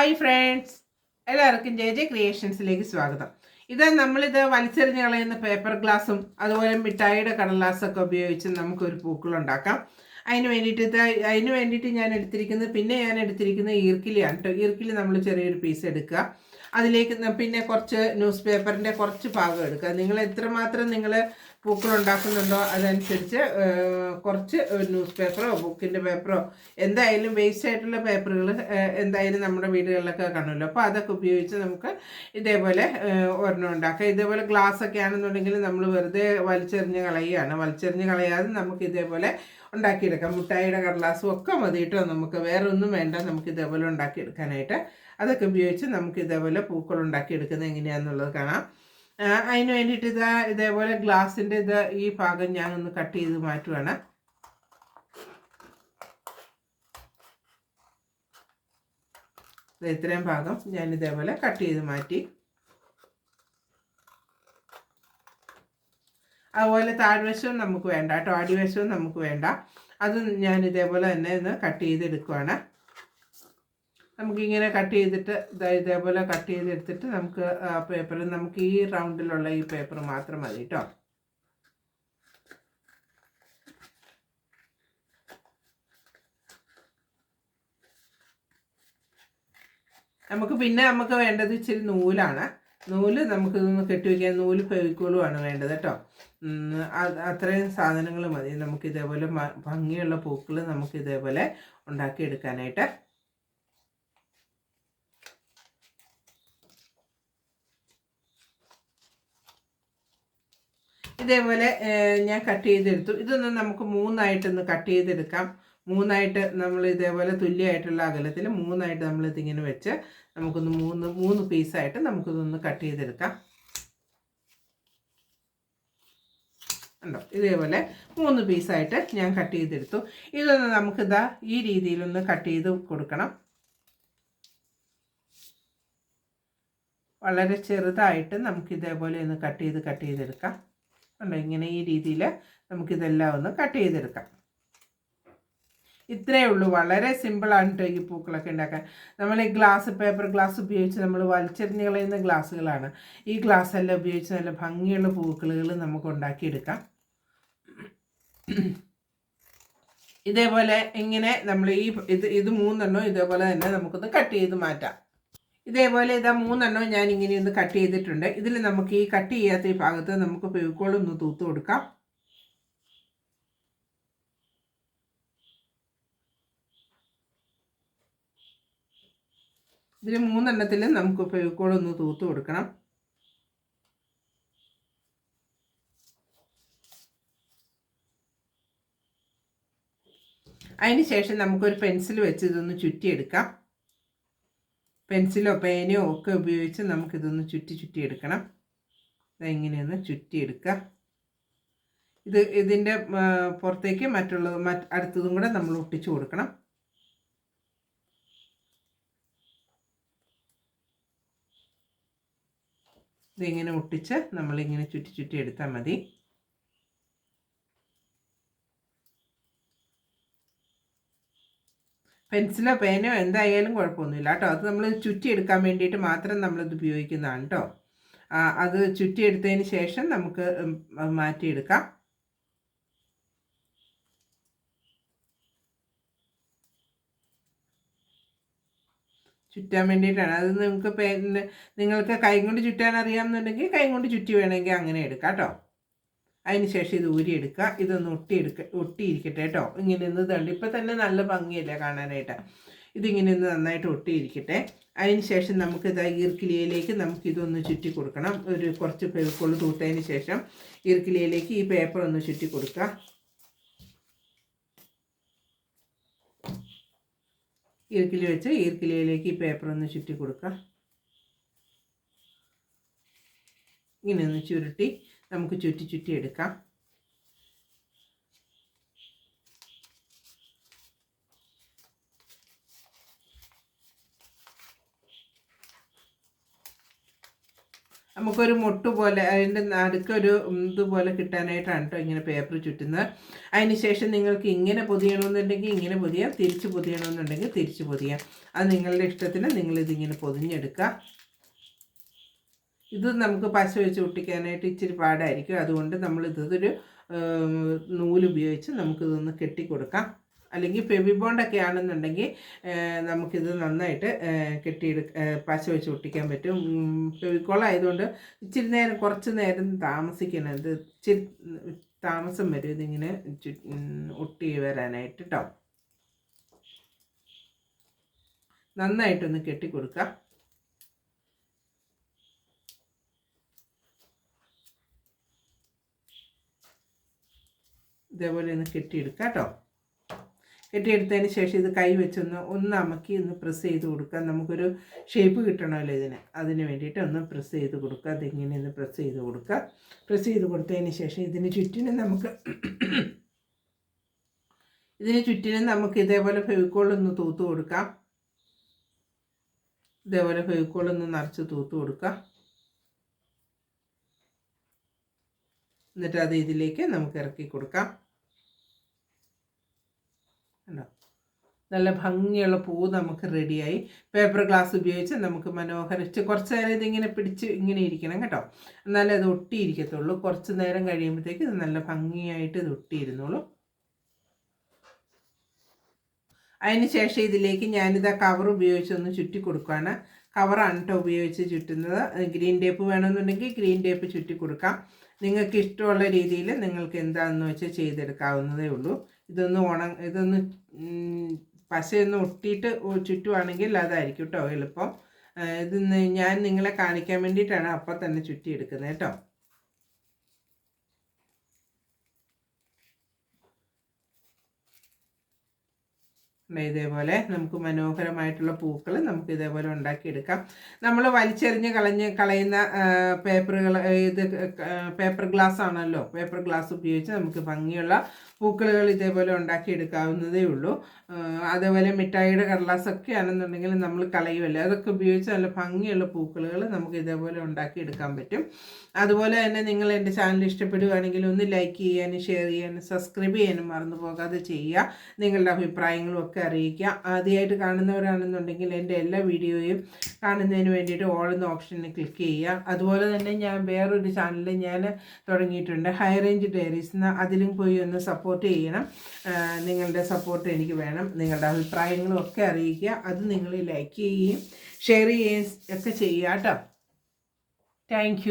Hi friends എല്ലാവർക്കും J J ക്രിയേഷൻസിലേക്ക് സ്വാഗതം. ഇത് നമ്മളിത് വലിച്ചെറിഞ്ഞ് കളയുന്ന പേപ്പർ ഗ്ലാസും അതുപോലെ മിഠായിയുടെ കടലാസൊക്കെ ഉപയോഗിച്ച് നമുക്കൊരു പൂക്കളുണ്ടാക്കാം അതിന് വേണ്ടിയിട്ട് ഇത് അതിന് വേണ്ടിയിട്ട് ഞാൻ എടുത്തിരിക്കുന്നത് പിന്നെ ഞാൻ എടുത്തിരിക്കുന്നത് ഈർക്കിലിയാണ് കേട്ടോ ഈർക്കിലി നമ്മൾ ചെറിയൊരു പീസ് എടുക്കുക. അതിലേക്ക് പിന്നെ കുറച്ച് ന്യൂസ് പേപ്പറിന്റെ കുറച്ച് ഭാഗം എടുക്കുക. നിങ്ങൾ എത്രമാത്രം നിങ്ങൾ പൂക്കൾ ഉണ്ടാക്കുന്നുണ്ടോ അതനുസരിച്ച് കുറച്ച് ന്യൂസ് പേപ്പറോ ബുക്കിന്റെ പേപ്പറോ എന്തായാലും വേസ്റ്റ് ആയിട്ടുള്ള പേപ്പറുകൾ എന്തായാലും നമ്മുടെ വീടുകളിലൊക്കെ കാണുമല്ലോ. അപ്പോൾ അതൊക്കെ ഉപയോഗിച്ച് നമുക്ക് ഇതേപോലെ ഒരെണ്ണം ഉണ്ടാക്കാം. ഇതേപോലെ ഗ്ലാസ് ഒക്കെ ആണെന്നുണ്ടെങ്കിൽ നമ്മൾ വെറുതെ വലിച്ചെറിഞ്ഞ് കളയുകയാണ്. വലിച്ചെറിഞ്ഞ് കളയാതെ നമുക്ക് ഇതേപോലെ ഉണ്ടാക്കിയെടുക്കാം. മുട്ടായിയുടെ കടലാസും ഒക്കെ മതി കേട്ടോ. നമുക്ക് വേറെ ഒന്നും വേണ്ട. നമുക്ക് ഇതേപോലെ ഉണ്ടാക്കിയെടുക്കാനായിട്ട്. അതൊക്കെ ഉപയോഗിച്ച് നമുക്ക് ഇതേപോലെ പൂക്കൾ ഉണ്ടാക്കിയെടുക്കുന്നത് എങ്ങനെയാണെന്നുള്ളത് കാണാം. അതിന് വേണ്ടിയിട്ട് ഇതാ ഇതേപോലെ ഗ്ലാസിന്റെ ഇത് ഈ ഭാഗം ഞാൻ ഒന്ന് കട്ട് ചെയ്ത് മാറ്റുവാണ്. ഇത്രയും ഭാഗം ഞാൻ ഇതേപോലെ കട്ട് ചെയ്ത് മാറ്റി. അതുപോലെ താഴ്വശവും നമുക്ക് വേണ്ട കേട്ടോ. അടിവശവും നമുക്ക് വേണ്ട. അത് ഞാൻ ഇതേപോലെ തന്നെ ഒന്ന് കട്ട് ചെയ്തെടുക്കുവാണ്. നമുക്കിങ്ങനെ കട്ട് ചെയ്തിട്ട് ഇതാ ഇതേപോലെ കട്ട് ചെയ്തെടുത്തിട്ട് നമുക്ക് പേപ്പർ നമുക്ക് ഈ റൗണ്ടിലുള്ള ഈ പേപ്പർ മാത്രം മതി കേട്ടോ നമുക്ക് പിന്നെ നമുക്ക് വേണ്ടത് ഇച്ചിരി നൂലാണ്. നൂൽ നമുക്ക് ഇതൊന്ന് കെട്ടിവെക്കാൻ നൂൽ ഫെവിക്കോളുമാണ് വേണ്ടത് കേട്ടോ അത്രയും സാധനങ്ങൾ മതി. നമുക്ക് ഇതേപോലെ ഭംഗിയുള്ള പൂക്കൾ നമുക്ക് ഇതേപോലെ ഉണ്ടാക്കിയെടുക്കാനായിട്ട്. ഇതേപോലെ ഞാൻ കട്ട് ചെയ്തെടുത്തു. ഇതൊന്ന് നമുക്ക് മൂന്നായിട്ടൊന്ന് കട്ട് ചെയ്തെടുക്കാം. മൂന്നായിട്ട് നമ്മൾ ഇതേപോലെ തുല്യമായിട്ടുള്ള അകലത്തിൽ മൂന്നായിട്ട് നമ്മൾ ഇതിങ്ങനെ വെച്ച് നമുക്കൊന്ന് മൂന്ന് മൂന്ന് പീസായിട്ട് നമുക്കിതൊന്ന് കട്ട് ചെയ്തെടുക്കാം. ഉണ്ടോ ഇതേപോലെ മൂന്ന് പീസായിട്ട് ഞാൻ കട്ട് ചെയ്തെടുത്തു. ഇതൊന്ന് നമുക്കിതാ ഈ രീതിയിലൊന്ന് കട്ട് ചെയ്ത് കൊടുക്കണം. വളരെ ചെറുതായിട്ട് നമുക്ക് ഇതേപോലെ ഒന്ന് കട്ട് ചെയ്ത് കട്ട് ചെയ്തെടുക്കാം. ഉണ്ടോ? ഇങ്ങനെ ഈ രീതിയിൽ നമുക്കിതെല്ലാം ഒന്ന് കട്ട് ചെയ്തെടുക്കാം. ഇത്രയേ ഉള്ളൂ. വളരെ സിമ്പിളാണ് കേട്ടോ ഈ പൂക്കളൊക്കെ ഉണ്ടാക്കാൻ. നമ്മൾ ഈ ഗ്ലാസ് പേപ്പർ ഗ്ലാസ് ഉപയോഗിച്ച് നമ്മൾ വലിച്ചെറിഞ്ഞ് കളയുന്ന ഗ്ലാസ്സുകളാണ് ഈ ഗ്ലാസ് എല്ലാം ഉപയോഗിച്ച് നല്ല ഭംഗിയുള്ള പൂക്കളുകൾ നമുക്ക് ഉണ്ടാക്കിയെടുക്കാം. ഇതേപോലെ ഇങ്ങനെ നമ്മൾ ഈ ഇത് ഇത് മൂന്നെണ്ണം ഇതേപോലെ തന്നെ നമുക്കൊന്ന് കട്ട് ചെയ്ത് മാറ്റാം. ഇതേപോലെ ഇതാ മൂന്നെണ്ണം ഞാൻ ഇങ്ങനെ ഒന്ന് കട്ട് ചെയ്തിട്ടുണ്ട്. ഇതിൽ നമുക്ക് ഈ കട്ട് ചെയ്യാത്ത ഈ ഭാഗത്ത് നമുക്ക് ഫെവിക്കോളൊന്ന് തൂത്ത് കൊടുക്കാം. ഇതിൽ മൂന്നെണ്ണത്തിലും നമുക്ക് ഫെവിക്കോളൊന്ന് തൂത്ത് കൊടുക്കണം. അതിന് ശേഷം നമുക്കൊരു പെൻസിൽ വെച്ച് ഇതൊന്ന് ചുറ്റിയെടുക്കാം. പെൻസിലോ പേനയോ ഒക്കെ ഉപയോഗിച്ച് നമുക്കിതൊന്ന് ചുറ്റി ചുറ്റി എടുക്കണം. ഇതെങ്ങനെയൊന്ന് ചുറ്റിയെടുക്കുക ഇത് ഇതിന്റെ പുറത്തേക്ക് മറ്റുള്ളത് മറ്റ് അടുത്തതും കൂടെ നമ്മൾ ഒട്ടിച്ചു കൊടുക്കണം. ഇതിങ്ങനെ ഒട്ടിച്ച് നമ്മളിങ്ങനെ ചുറ്റി ചുറ്റി എടുത്താൽ മതി. പെൻസിലോ പേനോ എന്തായാലും കുഴപ്പമൊന്നുമില്ല കേട്ടോ. അത് നമ്മൾ ചുറ്റിയെടുക്കാൻ വേണ്ടിയിട്ട് മാത്രം നമ്മളിത് ഉപയോഗിക്കുന്നതാണ് കേട്ടോ. അത് ചുറ്റിയെടുത്തതിന് ശേഷം നമുക്ക് മാറ്റിയെടുക്കാം. ചുറ്റാൻ വേണ്ടിയിട്ടാണ്. അത് നിങ്ങൾക്ക് നിങ്ങൾക്ക് കൈകൊണ്ട് ചുറ്റാൻ അറിയാമെന്നുണ്ടെങ്കിൽ കൈകൊണ്ട് ചുറ്റി വേണമെങ്കിൽ അങ്ങനെ എടുക്കാം കേട്ടോ. അതിന് ശേഷം ഇത് ഊരിയെടുക്കുക. ഇതൊന്ന് ഒട്ടിയെടുക്ക ഒട്ടിയിരിക്കട്ടെ കേട്ടോ. ഇങ്ങനെ ഒന്ന് തള്ളി. ഇപ്പം തന്നെ നല്ല ഭംഗിയല്ലേ കാണാനായിട്ട്. ഇതിങ്ങനെ ഒന്ന് നന്നായിട്ട് ഒട്ടിയിരിക്കട്ടെ. അതിന് ശേഷം നമുക്ക് ഇതാ ഈർക്കിലിയയിലേക്ക് നമുക്ക് ഇതൊന്ന് ചുറ്റി കൊടുക്കണം. ഒരു കുറച്ച് പെരുക്കൊള്ളു തൂത്തതിന് ശേഷം ഈർക്കിലിയയിലേക്ക് ഈ പേപ്പർ ഒന്ന് ചുറ്റി കൊടുക്കുക. ഈർക്കിലി വെച്ച് ഈർക്കിലിയയിലേക്ക് ഈ പേപ്പർ ഒന്ന് ചുറ്റി കൊടുക്കുക. ഇങ്ങനെ ഒന്ന് ചുരുട്ടി നമുക്ക് ചുറ്റി ചുറ്റി എടുക്കാം. നമുക്കൊരു മുട്ട് പോലെ അതിന്റെ നടുക്കൊരു ഇതുപോലെ കിട്ടാനായിട്ടാണ് കേട്ടോ ഇങ്ങനെ പേപ്പർ ചുറ്റുന്നത്. അതിന് ശേഷം നിങ്ങൾക്ക് ഇങ്ങനെ പൊതിയണമെന്നുണ്ടെങ്കിൽ ഇങ്ങനെ പൊതിയാം തിരിച്ച് പൊതിയണമെന്നുണ്ടെങ്കിൽ തിരിച്ച് പൊതിയാം. അത് നിങ്ങളുടെ ഇഷ്ടത്തിന് നിങ്ങളിതിങ്ങനെ പൊതിഞ്ഞെടുക്കുക ഇത് നമുക്ക് പശ വെച്ച് ഒട്ടിക്കാനായിട്ട് ഇച്ചിരി പാടായിരിക്കും. അതുകൊണ്ട് നമ്മൾ ഇതൊരു നൂൽ ഉപയോഗിച്ച് നമുക്കിതൊന്ന് കെട്ടിക്കൊടുക്കാം. അല്ലെങ്കിൽ ഫെവി ബോണ്ടൊക്കെ ആണെന്നുണ്ടെങ്കിൽ നമുക്കിത് നന്നായിട്ട് കെട്ടിയെടു പശ വെച്ച് ഒട്ടിക്കാൻ പറ്റും. ഫെവിക്കോൾ ആയതുകൊണ്ട് ഇച്ചിരി നേരം കുറച്ച് നേരം താമസിക്കണം. ഇത് ഇച്ചിരി താമസം വരും ഇതിങ്ങനെ ഒട്ടി വരാനായിട്ട് കേട്ടോ നന്നായിട്ടൊന്ന് കെട്ടിക്കൊടുക്കുക ഇതേപോലെ ഒന്ന് കെട്ടിയെടുക്കുക കേട്ടോ. കെട്ടിയെടുത്തതിന് ശേഷം ഇത് കൈ വെച്ചൊന്ന് ഒന്ന് അമക്കി ഒന്ന് പ്രസ് ചെയ്ത് കൊടുക്കാം നമുക്കൊരു ഷേപ്പ് കിട്ടണമല്ലോ ഇതിന്. അതിന് വേണ്ടിയിട്ട് ഒന്ന് പ്രസ് ചെയ്ത് കൊടുക്കുക. അതിങ്ങനെ ഒന്ന് പ്രസ് ചെയ്ത് കൊടുക്കുക. പ്രസ് ചെയ്ത് കൊടുത്തതിന് ശേഷം ഇതിന് ചുറ്റിനും നമുക്ക് ഇതിന് ചുറ്റിനും നമുക്ക് ഇതേപോലെ ഫെവിക്കോൾ ഒന്ന് തൂത്ത് കൊടുക്കാം. ഇതേപോലെ ഫെവിക്കോൾ ഒന്ന് നിറച്ച് തൂത്ത് കൊടുക്കാം. എന്നിട്ട് അത് ഇതിലേക്ക് നമുക്ക് ഇറക്കി കൊടുക്കാം കണ്ടോ നല്ല ഭംഗിയുള്ള പൂ നമുക്ക് റെഡിയായി പേപ്പർ ഗ്ലാസ് ഉപയോഗിച്ച് നമുക്ക് മനോഹര കുറച്ച് നേരം ഇതിങ്ങനെ പിടിച്ച് ഇങ്ങനെ ഇരിക്കണം കേട്ടോ. എന്നാലേ അത് ഒട്ടിയിരിക്കത്തുള്ളൂ. കുറച്ച് നേരം കഴിയുമ്പോഴത്തേക്ക് ഇത് നല്ല ഭംഗിയായിട്ട് ഇത് ഒട്ടിയിരുന്നുള്ളൂ അതിന് ശേഷം ഇതിലേക്ക് ഞാനിതാ കവർ ഉപയോഗിച്ച് ഒന്ന് ചുറ്റി കൊടുക്കുകയാണ്. കവറാണ് കേട്ടോ ഉപയോഗിച്ച് ചുറ്റുന്നത്. ഗ്രീൻ ടേപ്പ് വേണമെന്നുണ്ടെങ്കിൽ ഗ്രീൻ ടേപ്പ് ചുറ്റി കൊടുക്കാം. നിങ്ങൾക്ക് ഇഷ്ടമുള്ള രീതിയിൽ നിങ്ങൾക്ക് എന്താണെന്ന് വെച്ചാൽ ചെയ്തെടുക്കാവുന്നതേ ഉള്ളൂ. ഇതൊന്ന് ഉണ ഇതൊന്ന് പശയൊന്ന് ഒട്ടിയിട്ട് ചുറ്റുവാണെങ്കിൽ അതായിരിക്കും കേട്ടോ എളുപ്പം. ഇത് ഞാൻ നിങ്ങളെ കാണിക്കാൻ വേണ്ടിയിട്ടാണ് അപ്പം തന്നെ ചുറ്റിയെടുക്കുന്നത് കേട്ടോ ഇതേപോലെ നമുക്ക് മനോഹരമായിട്ടുള്ള പൂക്കൾ നമുക്ക് ഇതേപോലെ ഉണ്ടാക്കിയെടുക്കാം. നമ്മൾ വലിച്ചെറിഞ്ഞ് കളഞ്ഞ് കളയുന്ന പേപ്പറുകൾ ഇത് പേപ്പർ ഗ്ലാസ് ആണല്ലോ. പേപ്പർ ഗ്ലാസ് ഉപയോഗിച്ച് നമുക്ക് ഭംഗിയുള്ള പൂക്കളുകൾ ഇതേപോലെ ഉണ്ടാക്കിയെടുക്കാവുന്നതേ ഉള്ളൂ. അതേപോലെ മിഠായിയുടെ കടലാസൊക്കെ ആണെന്നുണ്ടെങ്കിൽ നമ്മൾ കളയുമല്ലോ അതൊക്കെ ഉപയോഗിച്ച് നല്ല ഭംഗിയുള്ള പൂക്കളുകൾ നമുക്ക് ഇതേപോലെ ഉണ്ടാക്കിയെടുക്കാൻ പറ്റും. അതുപോലെ തന്നെ നിങ്ങൾ എന്റെ ചാനൽ ഇഷ്ടപ്പെടുകയാണെങ്കിൽ ഒന്ന് ലൈക്ക് ചെയ്യാനും ഷെയർ ചെയ്യാനും സബ്സ്ക്രൈബ് ചെയ്യാനും മറന്നു പോകാതെ ചെയ്യുക. നിങ്ങളുടെ അഭിപ്രായങ്ങളും ഒക്കെ അറിയിക്കുക. ആദ്യമായിട്ട് കാണുന്നവരാണെന്നുണ്ടെങ്കിൽ എന്റെ എല്ലാ വീഡിയോയും കാണുന്നതിന് വേണ്ടിയിട്ട് ഓൾ എന്ന ഓപ്ഷനിൽ ക്ലിക്ക് ചെയ്യുക. അതുപോലെ തന്നെ ഞാൻ വേറൊരു ചാനൽ ഞാൻ തുടങ്ങിയിട്ടുണ്ട്. ഹൈ റേഞ്ച് ഡയറീസ് എന്ന് അതിലും പോയി ഒന്ന് സപ്പോർട്ട് ചെയ്യണം. നിങ്ങളുടെ സപ്പോർട്ട് എനിക്ക് വേണം. നിങ്ങളുടെ അഭിപ്രായങ്ങളും ഒക്കെ അറിയിക്കുക. അത് നിങ്ങൾ ലൈക്ക് ചെയ്യുകയും ഷെയർ ചെയ്യുകയും ഒക്കെ ചെയ്യുക കേട്ടോ. താങ്ക്